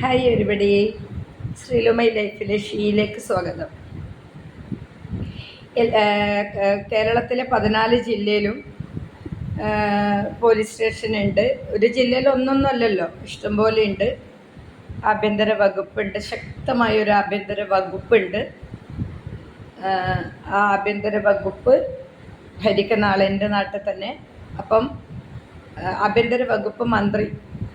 Hi ഒരുപടി ശ്രീലുമൈ ലൈഫിലെ ഷീയിലേക്ക് സ്വാഗതം. കേരളത്തിലെ പതിനാല് ജില്ലയിലും പോലീസ് സ്റ്റേഷൻ ഉണ്ട്. ഒരു ജില്ലയിൽ ഒന്നൊന്നുമല്ലല്ലോ. ഇഷ്ടംപോലെ ഉണ്ട്. ആഭ്യന്തര വകുപ്പുണ്ട്. ശക്തമായ ഒരു ആഭ്യന്തര വകുപ്പുണ്ട്. ആ ആഭ്യന്തര വകുപ്പ് ഭരിക്കുന്ന ആൾ എന്റെ നാട്ടിൽ തന്നെ. അപ്പം ആഭ്യന്തര വകുപ്പ് മന്ത്രി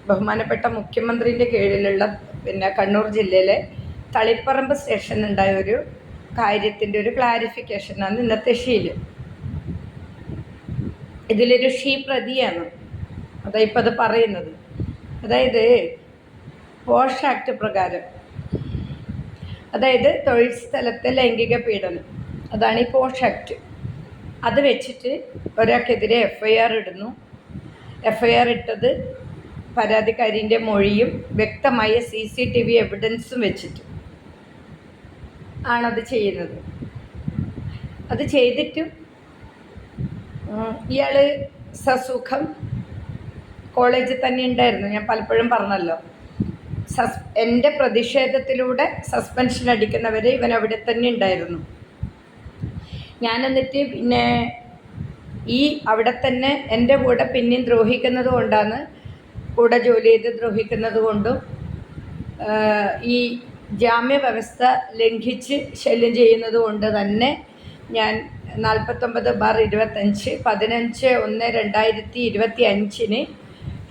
ബഹുമാനപ്പെട്ട മുഖ്യമന്ത്രിന്റെ കീഴിലുള്ള പിന്നെ കണ്ണൂർ ജില്ലയിലെ തളിപ്പറമ്പ് സ്റ്റേഷനുണ്ടായ ഒരു കാര്യത്തിന്റെ ഒരു ക്ലാരിഫിക്കേഷനാണ് ഇന്നത്തെ ഷീൽ ഇതിലൊരു ഷീ പ്രതിയാണ്. അതാ ഇപ്പം അത് പറയുന്നത്. അതായത് പോഷ് ആക്ട് പ്രകാരം. അതായത് തൊഴിൽ സ്ഥലത്തെ ലൈംഗിക പീഡനം. അതാണ് ഈ പോഷ് ആക്ട്. അത് വെച്ചിട്ട് ഒരാൾക്കെതിരെ എഫ് ഐ ആർ ഇടുന്നു. എഫ് ഐ ആർ ഇട്ടത് പരാതിക്കാരിന്റെ മൊഴിയും വ്യക്തമായ സി സി ടി വി എവിഡൻസും വെച്ചിട്ട് ആണത് ചെയ്യുന്നത്. അത് ചെയ്തിട്ടും ഇയാൾ സസുഖം കോളേജിൽ തന്നെ ഉണ്ടായിരുന്നു. ഞാൻ പലപ്പോഴും പറഞ്ഞല്ലോ സസ് എന്റെ പ്രതിഷേധത്തിലൂടെ സസ്പെൻഷൻ അടിക്കുന്നവരെ ഇവൻ അവിടെ തന്നെ ഉണ്ടായിരുന്നു. ഞാൻ എന്നിട്ട് പിന്നെ ഈ അവിടെ തന്നെ എന്റെ കൂടെ പിന്നെയും ദ്രോഹിക്കുന്നത് കൊണ്ടാണ് കൂടെ ജോലി ചെയ്ത് ദ്രോഹിക്കുന്നത് കൊണ്ടും ഈ ജാമ്യ വ്യവസ്ഥ ലംഘിച്ച് ശല്യം ചെയ്യുന്നത് കൊണ്ട് തന്നെ ഞാൻ നാൽപ്പത്തൊമ്പത് ബാർ ഇരുപത്തഞ്ച് പതിനഞ്ച് ഒന്ന് രണ്ടായിരത്തി ഇരുപത്തി അഞ്ചിന്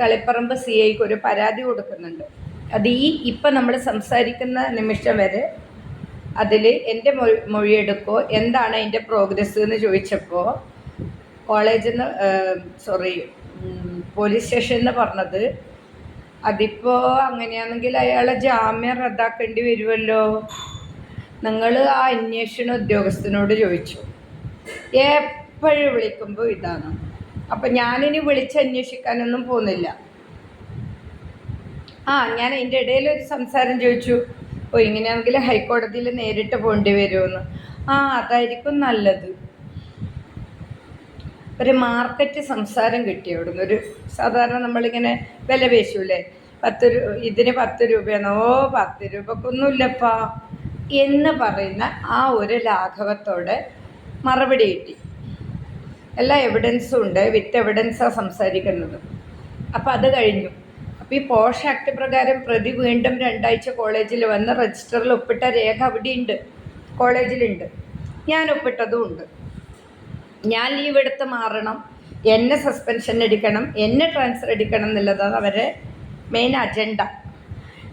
തളിപ്പറമ്പ് സി ഐക്ക് ഒരു പരാതി കൊടുക്കുന്നുണ്ട്. അത് ഈ ഇപ്പം നമ്മൾ സംസാരിക്കുന്ന നിമിഷം വരെ അതിൽ എന്റെ മൊഴി മൊഴിയെടുക്കോ എന്താണ് അതിന്റെ പ്രോഗ്രസ് എന്ന് ചോദിച്ചപ്പോൾ കോളേജിൽ നിന്ന് സോറി പോലീസ് സ്റ്റേഷനിൽ പറഞ്ഞത് അതിപ്പോൾ അങ്ങനെയാണെങ്കിൽ അയാളെ ജാമ്യം റദ്ദാക്കേണ്ടി വരുമല്ലോ? നിങ്ങൾ ആ അന്വേഷണ ഉദ്യോഗസ്ഥനോട് ചോദിച്ചു. എപ്പോഴും വിളിക്കുമ്പോൾ ഇതാണ്. അപ്പം ഞാനിനി വിളിച്ച് അന്വേഷിക്കാനൊന്നും പോകുന്നില്ല. ആ ഞാൻ അതിന്റെ ഇടയിൽ ഒരു സംസാരം ചോദിച്ചു. ഓ ഇങ്ങനെയാണെങ്കിൽ ഹൈക്കോടതിയിൽ നേരിട്ട് പോകേണ്ടി വരുമെന്ന്. ആ അതായിരിക്കും നല്ലത്. ഒരു മാർക്കറ്റ് സംസാരം കിട്ടി അവിടുന്ന് ഒരു സാധാരണ നമ്മളിങ്ങനെ വില പേശൂലേ? പത്ത് രൂ ഇതിന് പത്ത് ഓ പത്ത് രൂപക്കൊന്നുമില്ലപ്പാ. എന്ന് പറയുന്ന ആ ഒരു ലാഘവത്തോടെ മറുപടി കിട്ടി. എല്ലാ എവിഡൻസും ഉണ്ട്. വിത്ത് എവിഡൻസാണ് സംസാരിക്കുന്നത്. അപ്പോൾ അത് കഴിഞ്ഞു. അപ്പോൾ ഈ പോഷ് ആക്ട് പ്രകാരം പ്രതി വീണ്ടും രണ്ടാഴ്ച കോളേജിൽ വന്ന് രജിസ്റ്ററിൽ ഒപ്പിട്ട രേഖ അവിടെയുണ്ട്. കോളേജിലുണ്ട്. ഞാൻ ഒപ്പിട്ടതും ഉണ്ട്. ഞാൻ ലീവ് എടുത്ത് മാറണം. എന്നെ സസ്പെൻഷൻ എടുക്കണം. എന്നെ ട്രാൻസ്ഫർ എടുക്കണം എന്നുള്ളതാണ് അവരെ മെയിൻ അജണ്ട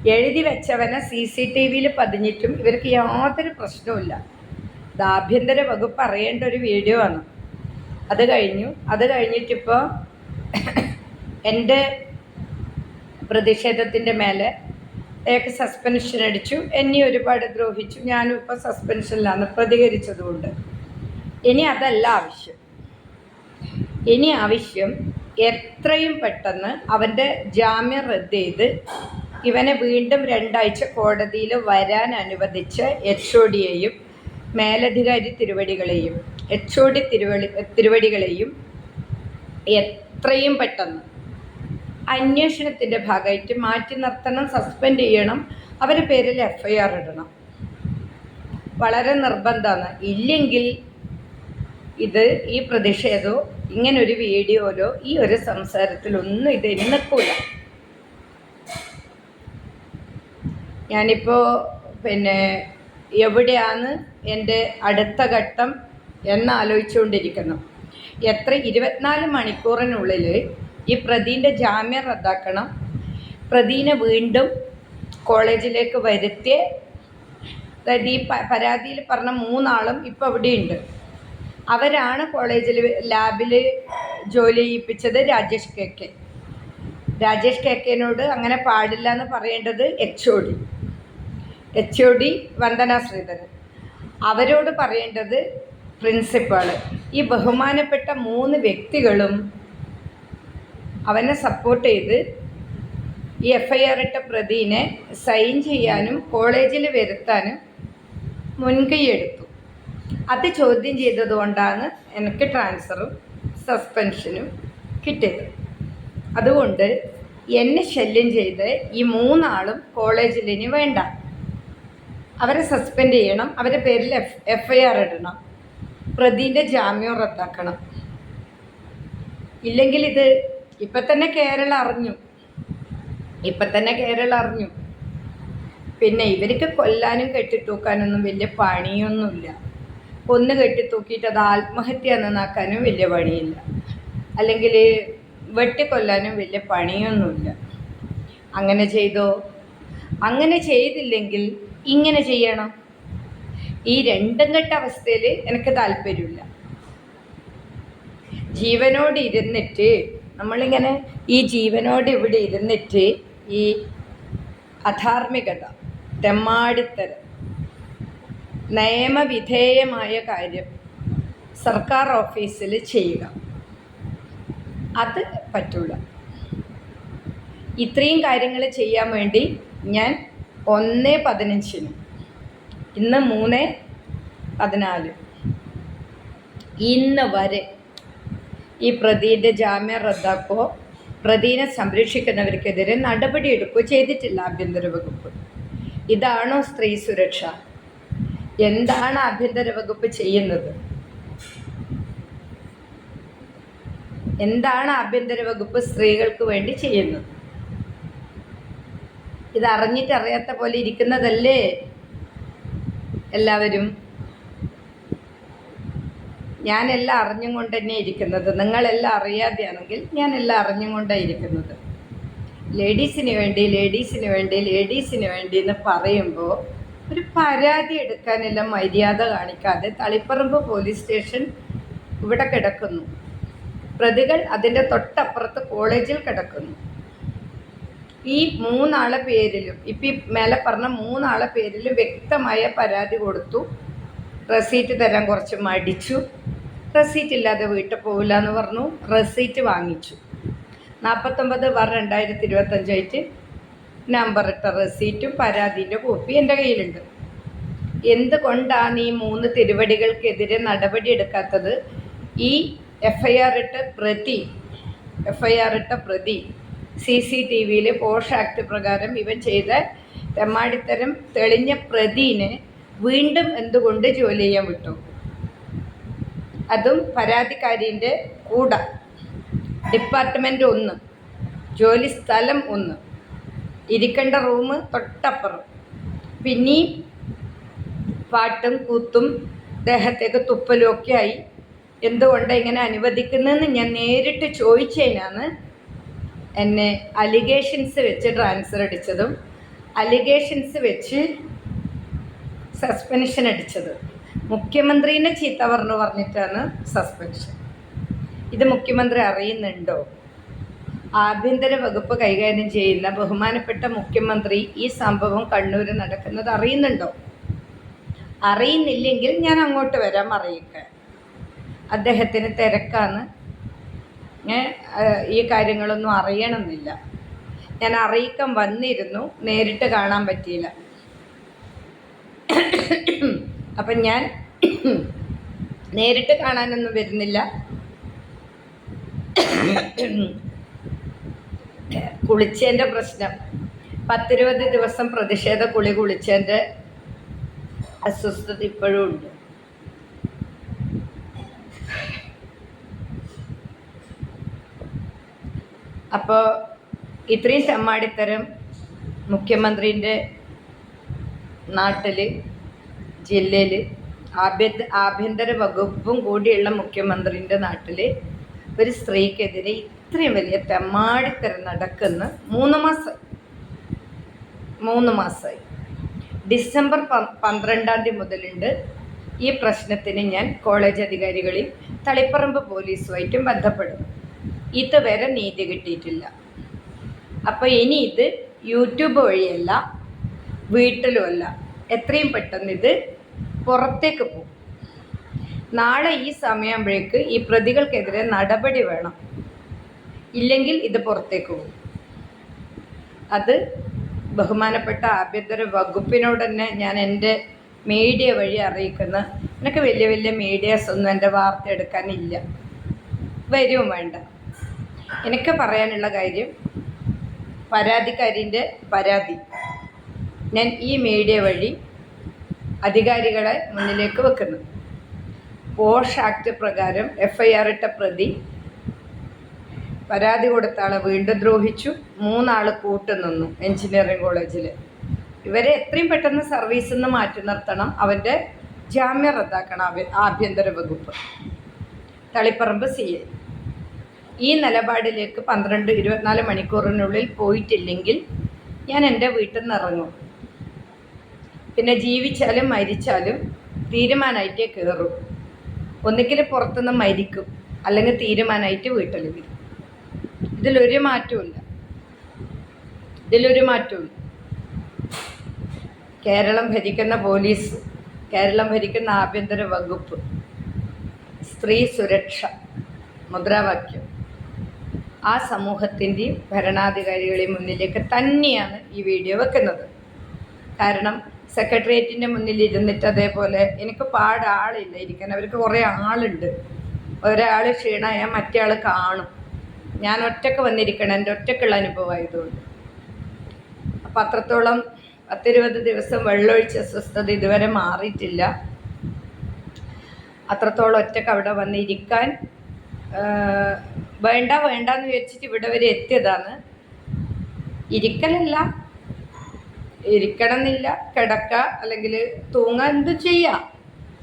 എഴുതി വെച്ചവനെ സി സി ടി വിയിൽ പതിഞ്ഞിട്ടും ഇവർക്ക് യാതൊരു പ്രശ്നവുമില്ല ഇത് ആഭ്യന്തര വകുപ്പ് അറിയേണ്ട ഒരു വീഡിയോ ആണ്. അത് കഴിഞ്ഞു. അത് കഴിഞ്ഞിട്ടിപ്പോൾ എന്റെ പ്രതിഷേധത്തിന്റെ മേലെ അയാൾക്ക് സസ്പെൻഷൻ അടിച്ചു. എന്നെ ഒരുപാട് ദ്രോഹിച്ചു. ഞാനും ഇപ്പോൾ സസ്പെൻഷനിലാണ് പ്രതികരിച്ചതുകൊണ്ട്. ഇനി അതല്ല ആവശ്യം. ഇനി ആവശ്യം എത്രയും പെട്ടെന്ന് അവന്റെ ജാമ്യം റദ്ദ് ചെയ്ത് ഇവനെ വീണ്ടും രണ്ടാഴ്ച കോടതിയിൽ വരാൻ അനുവദിച്ച എച്ച് ഒ ഡിയെയും മേലധികാരി തിരുവടികളെയും എച്ച് ഒ ഡി തിരുവടി തിരുവടികളെയും എത്രയും പെട്ടെന്ന് അന്വേഷണത്തിന്റെ ഭാഗമായിട്ട് മാറ്റി നിർത്തണം സസ്പെൻഡ് ചെയ്യണം അവരുടെ പേരിൽ എഫ് ഐ ആർ ഇടണം. വളരെ നിർബന്ധമാണ്. ഇല്ലെങ്കിൽ ഇത് ഈ പ്രതിഷേധമോ ഇങ്ങനൊരു വീഡിയോയിലോ ഈ ഒരു സംസാരത്തിലൊന്നും ഇത് നിൽക്കൂല ഞാനിപ്പോൾ പിന്നെ എവിടെയാണ് എന്റെ അടുത്ത ഘട്ടം എന്നാലോചിച്ചുകൊണ്ടിരിക്കുന്നു. എത്ര ഇരുപത്തിനാല് മണിക്കൂറിനുള്ളിൽ ഈ പ്രതീന്റെ ജാമ്യം റദ്ദാക്കണം പ്രതീനെ വീണ്ടും കോളേജിലേക്ക് വരുത്തിയ. ഈ പരാതിയിൽ പറഞ്ഞ മൂന്നാളും ഇപ്പോൾ അവിടെയുണ്ട്. അവരാണ് കോളേജിൽ ലാബിൽ ജോലി ചെയ്യിപ്പിച്ചത് Rajesh K K. Rajesh K കെനോട് അങ്ങനെ പാടില്ല എന്ന് പറയേണ്ടത് H O D H O D Vandana Sreedharan. അവരോട് പറയേണ്ടത് പ്രിൻസിപ്പാൾ. ഈ ബഹുമാനപ്പെട്ട മൂന്ന് വ്യക്തികളും അവനെ സപ്പോർട്ട് ചെയ്ത് ഈ എഫ് ഐ ആർ ഇട്ട പ്രതിനെ സൈൻ ചെയ്യാനും കോളേജിൽ വരുത്താനും മുൻകൈയെടുത്തു അത് ചോദ്യം ചെയ്തതുകൊണ്ടാണ് എനിക്ക് ട്രാൻസ്ഫറും സസ്പെൻഷനും കിട്ടിയത്. അതുകൊണ്ട് എന്നെ ശല്യം ചെയ്ത് ഈ മൂന്നാളും കോളേജിൽ ഇനി വേണ്ട. അവരെ സസ്പെൻഡ് ചെയ്യണം. അവരുടെ പേരിൽ എഫ് എഫ് ഐ ആർ ഇടണം. പ്രതിന്റെ ജാമ്യം റദ്ദാക്കണം. ഇല്ലെങ്കിൽ ഇത് ഇപ്പം തന്നെ കേരളം അറിഞ്ഞു. ഇപ്പം തന്നെ കേരളം അറിഞ്ഞു. പിന്നെ ഇവർക്ക് കൊല്ലാനും കെട്ടിത്തൂക്കാനൊന്നും വലിയ പണിയൊന്നുമില്ല. കൊന്ന് കെട്ടിത്തൂക്കിയിട്ട് അത് ആത്മഹത്യ നന്നാക്കാനും വലിയ പണിയില്ല. അല്ലെങ്കിൽ വെട്ടിക്കൊല്ലാനും വലിയ പണിയൊന്നുമില്ല. അങ്ങനെ ചെയ്തോ? അങ്ങനെ ചെയ്തില്ലെങ്കിൽ ഇങ്ങനെ ചെയ്യണം. ഈ രണ്ടും കെട്ട അവസ്ഥയിൽ എനിക്ക് താല്പര്യമില്ല. ജീവനോട് ഇരുന്നിട്ട് നമ്മളിങ്ങനെ ഈ ജീവനോട് ഇവിടെ ഇരുന്നിട്ട് ഈ അധാർമികത തെമ്മാടിത്തരം നിയമവിധേയമായ കാര്യം സർക്കാർ ഓഫീസിൽ ചെയ്യുക. അത് പറ്റൂല. ഇത്രയും കാര്യങ്ങൾ ചെയ്യാൻ വേണ്ടി ഞാൻ ഒന്ന് പതിനഞ്ചിന് ഇന്ന് മൂന്ന് പതിനാല്. ഇന്ന് വരെ ഈ പ്രതിന്റെ ജാമ്യം റദ്ദാക്കുകയോ പ്രതിനെ സംരക്ഷിക്കുന്നവർക്കെതിരെ നടപടിയെടുക്കുകയോ ചെയ്തിട്ടില്ല ആഭ്യന്തര വകുപ്പ്. ഇതാണോ സ്ത്രീ സുരക്ഷ? എന്താണ് ആഭ്യന്തര വകുപ്പ് ചെയ്യുന്നത്? എന്താണ് ആഭ്യന്തര വകുപ്പ് സ്ത്രീകൾക്ക് വേണ്ടി ചെയ്യുന്നത്? ഇത് അറിയാത്ത പോലെ ഇരിക്കുന്നതല്ലേ എല്ലാവരും? ഞാനെല്ലാം അറിഞ്ഞും കൊണ്ട് തന്നെ ഇരിക്കുന്നത്. നിങ്ങളെല്ലാം അറിയാതെയാണെങ്കിൽ ഞാനെല്ലാം അറിഞ്ഞും കൊണ്ടാണ് ഇരിക്കുന്നത്. ലേഡീസിന് വേണ്ടി ലേഡീസിന് വേണ്ടി ലേഡീസിന് വേണ്ടി എന്ന് പറയുമ്പോൾ ഒരു പരാതി എടുക്കാനെല്ലാം മര്യാദ കാണിക്കാതെ തളിപ്പറമ്പ് പോലീസ് സ്റ്റേഷൻ ഇവിടെ കിടക്കുന്നു. പ്രതികൾ അതിന്റെ തൊട്ടപ്പുറത്ത് കോളേജിൽ കിടക്കുന്നു. ഈ മൂന്നാളെ പേരിലും ഇപ്പം ഈ മേലെ പറഞ്ഞ മൂന്നാളെ പേരിലും വ്യക്തമായ പരാതി കൊടുത്തു. റെസീറ്റ് തരാൻ കുറച്ച് മടിച്ചു. റെസീറ്റ് ഇല്ലാതെ വീട്ടിൽ പോകില്ല എന്ന് പറഞ്ഞു. റെസീറ്റ് വാങ്ങിച്ചു. നാൽപ്പത്തൊമ്പത് ബാർ രണ്ടായിരത്തി ഇരുപത്തഞ്ചായിട്ട് നമ്പർ ഇട്ട റെസീറ്റും പരാതിന്റെ കോപ്പി എന്റെ കയ്യിലുണ്ട്. എന്തുകൊണ്ടാണ് ഈ മൂന്ന് തിരുവടികൾക്കെതിരെ നടപടി എടുക്കാത്തത്? ഈ എഫ് ഐ ആർ ഇട്ട പ്രതി എഫ് ഐ ആർ ഇട്ട പ്രതി സി സി ടി വിയിൽ പോഷ് ആക്ട് പ്രകാരം ഇവൻ ചെയ്ത തെമ്മാടിത്തരം തെളിഞ്ഞ പ്രതിനെ വീണ്ടും എന്തുകൊണ്ട് ജോലി ചെയ്യാൻ വിട്ടു? അതും പരാതിക്കാരിന്റെ കൂടെ. ഡിപ്പാർട്ട്മെന്റ് ഒന്ന് ജോലി സ്ഥലം ഒന്ന്. ഇരിക്കേണ്ട റൂം തൊട്ടപ്പുറം. പിന്നെയും പാട്ടും കൂത്തും ദേഹത്തേക്ക് തുപ്പലും ഒക്കെ ആയി. എന്തുകൊണ്ട് ഇങ്ങനെ അനുവദിക്കുന്നതെന്ന് ഞാൻ നേരിട്ട് ചോദിച്ചതിനാണ് എന്നെ അലിഗേഷൻസ് വെച്ച് ട്രാൻസ്ഫർ അടിച്ചതും അലിഗേഷൻസ് വെച്ച് സസ്പെൻഷൻ അടിച്ചത്. മുഖ്യമന്ത്രീനെ ചീത്ത പറഞ്ഞു പറഞ്ഞിട്ടാണ് സസ്പെൻഷൻ. ഇത് മുഖ്യമന്ത്രി അറിയുന്നുണ്ടോ? ആഭ്യന്തര വകുപ്പ് കൈകാര്യം ചെയ്യുന്ന ബഹുമാനപ്പെട്ട മുഖ്യമന്ത്രി ഈ സംഭവം കണ്ണൂർ നടക്കുന്നത് അറിയുന്നുണ്ടോ? അറിയുന്നില്ലെങ്കിൽ ഞാൻ അങ്ങോട്ട് വരാം അറിയിക്കാൻ. അദ്ദേഹത്തിന് തിരക്കാണ്. ഈ കാര്യങ്ങളൊന്നും അറിയണമെന്നില്ല. ഞാൻ അറിയിക്കാൻ വന്നിരുന്നു. നേരിട്ട് കാണാൻ പറ്റിയില്ല. അപ്പം ഞാൻ നേരിട്ട് കാണാനൊന്നും വരുന്നില്ല. കുളിച്ചതിന്റെ പ്രശ്നം. പത്തിരുപത് ദിവസം പ്രതിഷേധ കുളി കുളിച്ചതിന്റെ അസ്വസ്ഥത ഇപ്പോഴും ഉണ്ട്. അപ്പോൾ ഇത്രയും തെമ്മാടിത്തരം മുഖ്യമന്ത്രിന്റെ നാട്ടിൽ ജില്ലയിൽ ആഭ്യന്തര ആഭ്യന്തര വകുപ്പും കൂടിയുള്ള മുഖ്യമന്ത്രിന്റെ നാട്ടിൽ ഒരു സ്ത്രീക്കെതിരെ ഇത്രയും വലിയ തെമ്മാടിത്തരം നടക്കുന്ന മൂന്ന് മാസം മൂന്ന് മാസമായി ഡിസംബർ പന്ത്രണ്ടാം തീയതി മുതലുണ്ട് ഈ പ്രശ്നത്തിന് ഞാൻ കോളേജ് അധികാരികളിൽ തളിപ്പറമ്പ് പോലീസുമായിട്ടും ബന്ധപ്പെടും. ഇതുവരെ നീതി കിട്ടിയിട്ടില്ല. അപ്പോൾ ഇനി ഇത് യൂട്യൂബ് വഴിയല്ല വീട്ടിലുമല്ല. എത്രയും പെട്ടെന്ന് ഇത് പുറത്തേക്ക് പോകും. നാളെ ഈ സമയമാകുമ്പോഴേക്ക് ഈ പ്രതികൾക്കെതിരെ നടപടി വേണം. ഇല്ലെങ്കിൽ ഇത് പുറത്തേക്ക് പോകും. അത് ബഹുമാനപ്പെട്ട ആഭ്യന്തര വകുപ്പിനോട് തന്നെ ഞാൻ എന്റെ മീഡിയ വഴി അറിയിക്കുന്ന. എനിക്ക് വലിയ വലിയ മീഡിയാസ് ഒന്നും എന്റെ വാർത്ത എടുക്കാനില്ല. വരും വേണ്ട. എനിക്ക് പറയാനുള്ള കാര്യം പരാതിക്കാരിന്റെ പരാതി. ഞാൻ ഈ മീഡിയ വഴി അധികാരികളെ മുന്നിലേക്ക് വെക്കുന്നു. പോഷ് ആക്ട് പ്രകാരം എഫ് ഐ ആർ ഇട്ട പ്രതി പരാതി കൊടുത്ത ആളെ വീണ്ടും ദ്രോഹിച്ചു. മൂന്നാൾ കൂട്ടുനിന്നു എഞ്ചിനീയറിംഗ് കോളേജിൽ ഇവരെ എത്രയും പെട്ടെന്ന് സർവീസിൽ നിന്ന് മാറ്റി നിർത്തണം. അവന്റെ ജാമ്യം റദ്ദാക്കണം ആഭ്യ- ആഭ്യന്തര വകുപ്പ്. Taliparamba C A. ഈ നിലപാടിലേക്ക് പന്ത്രണ്ട് ഇരുപത്തിനാല് മണിക്കൂറിനുള്ളിൽ പോയിട്ടില്ലെങ്കിൽ ഞാൻ എന്റെ വീട്ടിൽ നിന്ന് ഇറങ്ങും. പിന്നെ ജീവിച്ചാലും മരിച്ചാലും തീരുമാനമായിട്ടേ കയറും ഒന്നുകിൽ പുറത്തുനിന്ന് മരിക്കും. അല്ലെങ്കിൽ തീരുമാനമായിട്ട് വീട്ടിൽ വരും. ഇതിലൊരു മാറ്റവും ഇതിലൊരു മാറ്റവും കേരളം ഭരിക്കുന്ന പോലീസ് കേരളം ഭരിക്കുന്ന ആഭ്യന്തര വകുപ്പ് സ്ത്രീ സുരക്ഷ മുദ്രാവാക്യം ആ സമൂഹത്തിന്റെയും ഭരണാധികാരികളെയും മുന്നിലേക്ക് തന്നെയാണ് ഈ വീഡിയോ വെക്കുന്നത്. കാരണം സെക്രട്ടേറിയറ്റിന്റെ മുന്നിൽ ഇരുന്നിട്ട് അതേപോലെ എനിക്ക് പാടാളില്ല ഇരിക്കാൻ അവർക്ക് കുറേ ആളുണ്ട്. ഒരാൾ ക്ഷീണമായാൽ മറ്റേ ആൾ കാണും. ഞാൻ ഒറ്റയ്ക്ക് വന്നിരിക്കണം എന്റെ ഒറ്റക്കുള്ള അനുഭവമായതുകൊണ്ട്. അപ്പം അത്രത്തോളം പത്തിരുപത് ദിവസം വെള്ളമൊഴിച്ച അസ്വസ്ഥത ഇതുവരെ മാറിയിട്ടില്ല. അത്രത്തോളം ഒറ്റയ്ക്ക് അവിടെ വന്നിരിക്കാൻ വേണ്ട വേണ്ട എന്ന് വിചാരിച്ചിട്ട് ഇവിടെ വരെ എത്തിയതാണ്. ഇരിക്കലല്ല ഇരിക്കണം എന്നില്ല കിടക്ക അല്ലെങ്കിൽ തൂങ്ങ എന്ത് ചെയ്യാം.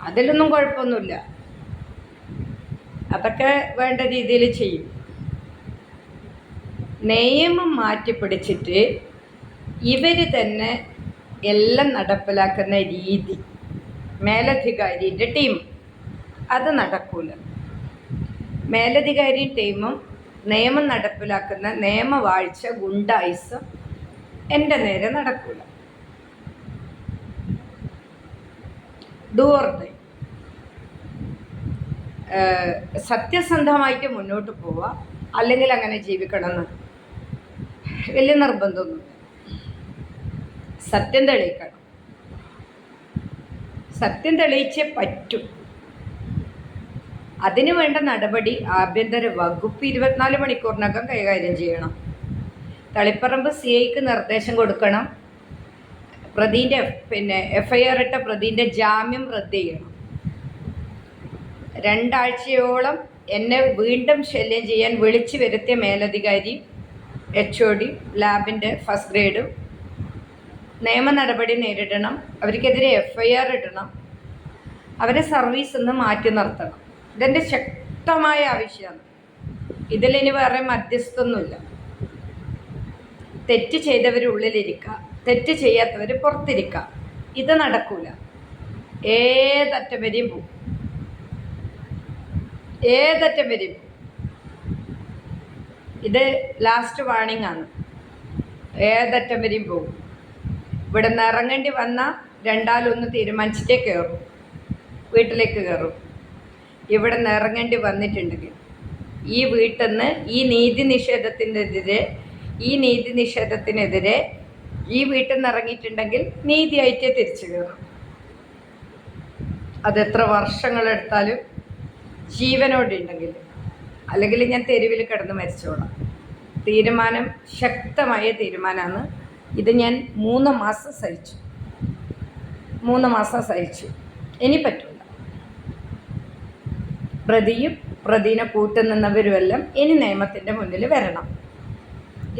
അതിലൊന്നും കുഴപ്പമൊന്നുമില്ല. അതൊക്കെ വേണ്ട രീതിയിൽ ചെയ്യും. നിയമം മാറ്റി പിടിച്ചിട്ട് ഇവർ തന്നെ എല്ലാം നടപ്പിലാക്കുന്ന രീതി മേലധികാരിന്റെ ടീം. അത് നടക്കൂല. മേലധികാരി ടീമും നിയമം നടപ്പിലാക്കുന്ന നിയമവാഴ്ച ഗുണ്ടായുസം എന്റെ നേരെ നടക്കൂല. ഡൂർഡ് സത്യസന്ധമായിട്ട് മുന്നോട്ട് പോവുക അല്ലെങ്കിൽ അങ്ങനെ ജീവിക്കണമെന്ന് വലിയ നിർബന്ധമൊന്നും സത്യം തെളിയിക്കണം. സത്യം തെളിയിച്ചേ പറ്റും. അതിനു വേണ്ട നടപടി ആഭ്യന്തര വകുപ്പ് ഇരുപത്തിനാല് മണിക്കൂറിനകം കൈകാര്യം ചെയ്യണം. തളിപ്പറമ്പ് സി ഐക്ക് നിർദ്ദേശം കൊടുക്കണം. പ്രതിന്റെ പിന്നെ എഫ്ഐആർ ഇട്ട പ്രതിന്റെ ജാമ്യം റദ്ദ് ചെയ്യണം. രണ്ടാഴ്ചയോളം എന്നെ വീണ്ടും ശല്യം ചെയ്യാൻ വിളിച്ചു വരുത്തിയ മേലധികാരി എച്ച് ഒ ഡി ലാബിന്റെ ഫസ്റ്റ് ഗ്രേഡും. നിയമ നടപടി നേരിടണം. അവർക്കെതിരെ എഫ് ഐ ആർ ഇടണം. അവരെ സർവീസിൽ നിന്ന് മാറ്റി നിർത്തണം. ഇതെന്റെ ശക്തമായ ആവശ്യമാണ്. ഇതിലിനി വേറെ മധ്യസ്ഥൊന്നുമില്ല. തെറ്റ് ചെയ്തവർ ഉള്ളിലിരിക്കുക തെറ്റ് ചെയ്യാത്തവർ പുറത്തിരിക്കുക ഇത് നടക്കൂല. ഏതറ്റം വരെയും പോകും ഏതറ്റം വരെയും ഇത് ലാസ്റ്റ് വാർണിംഗ് ആണ്. ഏതറ്റം വരെയും പോകും. ഇവിടെ നിന്ന് ഇറങ്ങേണ്ടി വന്ന രണ്ടാലൊന്ന് തീരുമാനിച്ചിട്ടേ കയറും വീട്ടിലേക്ക് കയറും ഇവിടെ നിന്ന് ഇറങ്ങേണ്ടി വന്നിട്ടുണ്ടെങ്കിൽ ഈ വീട്ടിൽ നിന്ന് ഈ നീതി നിഷേധത്തിനെതിരെ ഈ നീതി നിഷേധത്തിനെതിരെ ഈ വീട്ടിൽ നിന്ന് ഇറങ്ങിയിട്ടുണ്ടെങ്കിൽ നീതിയായിട്ടേ തിരിച്ചു കയറും അതെത്ര വർഷങ്ങളെടുത്താലും ജീവനോടുണ്ടെങ്കിൽ അല്ലെങ്കിൽ ഞാൻ തെരുവിൽ കിടന്ന് മരിച്ചോളാം. തീരുമാനം ശക്തമായ തീരുമാനമാണ് ഇത് ഞാൻ മൂന്ന് മാസം സഹിച്ചു. മൂന്ന് മാസം സഹിച്ചു. ഇനി പറ്റില്ല പ്രതിയും പ്രതിനെ കൂട്ടുനിന്നവരുമെല്ലാം ഇനി നിയമത്തിന്റെ മുന്നിൽ വരണം.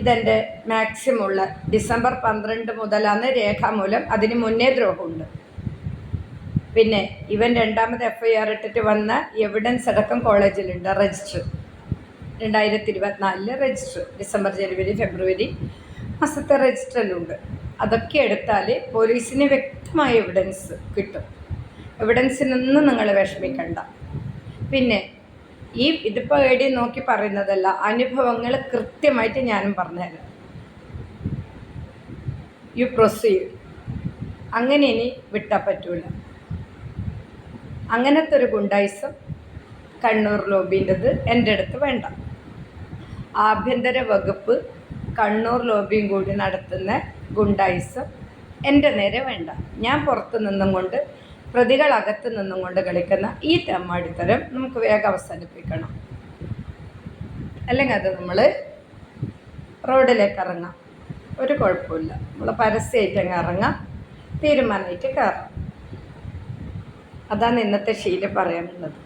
ഇതെന്റെ മാക്സിമുള്ള ഡിസംബർ പന്ത്രണ്ട് മുതലാണ് രേഖാമൂലം അതിന് മുന്നേ ദ്രോഹമുണ്ട്. പിന്നെ ഇവൻ രണ്ടാമത് എഫ് ഐ ആർ ഇട്ടിട്ട് വന്ന എവിഡൻസ് അടക്കം കോളേജിലുണ്ട്. രജിസ്റ്റർ രണ്ടായിരത്തി ഇരുപത്തിനാലിലെ രജിസ്റ്റർ ഡിസംബർ ജനുവരി ഫെബ്രുവരി മാസത്തെ രജിസ്റ്ററിലുണ്ട് അതൊക്കെ എടുത്താൽ പോലീസിന് വ്യക്തമായ എവിഡൻസ് കിട്ടും. എവിഡൻസിനൊന്നും നിങ്ങൾ വിഷമിക്കണ്ട. പിന്നെ ഈ ഇതിപ്പോൾ എടി നോക്കി പറയുന്നതല്ല അനുഭവങ്ങൾ കൃത്യമായിട്ട് ഞാനും പറഞ്ഞുതരാം. യു പ്രൊസീഡ് അങ്ങനെ ഇനി വിട്ടാൽ പറ്റൂല. അങ്ങനത്തെ ഒരു ഗുണ്ടായിസം കണ്ണൂർ ലോബീന്റെത് എന്റെ അടുത്ത് വേണ്ട. ആഭ്യന്തര വകുപ്പ് കണ്ണൂർ ലോബിയും കൂടി നടത്തുന്ന ഗുണ്ടായിസം എന്റെ നേരെ വേണ്ട. ഞാൻ പുറത്ത് നിന്നും കൊണ്ട് പ്രതികൾ അകത്ത് നിന്നും കൊണ്ട് കളിക്കുന്ന ഈ തെമ്മാടിത്തരം നമുക്ക് വേഗം അവസാനിപ്പിക്കണം. അല്ലെങ്കിൽ അത് നമ്മൾ റോഡിലേക്ക് ഇറങ്ങാം. ഒരു കുഴപ്പമില്ല നമ്മൾ പരസ്യമായിട്ട് അങ്ങ് ഇറങ്ങാം. തീരുമാനമായിട്ട് കയറാം. അതാണ് ഇന്നത്തെ ശീലം പറയാനുള്ളത്.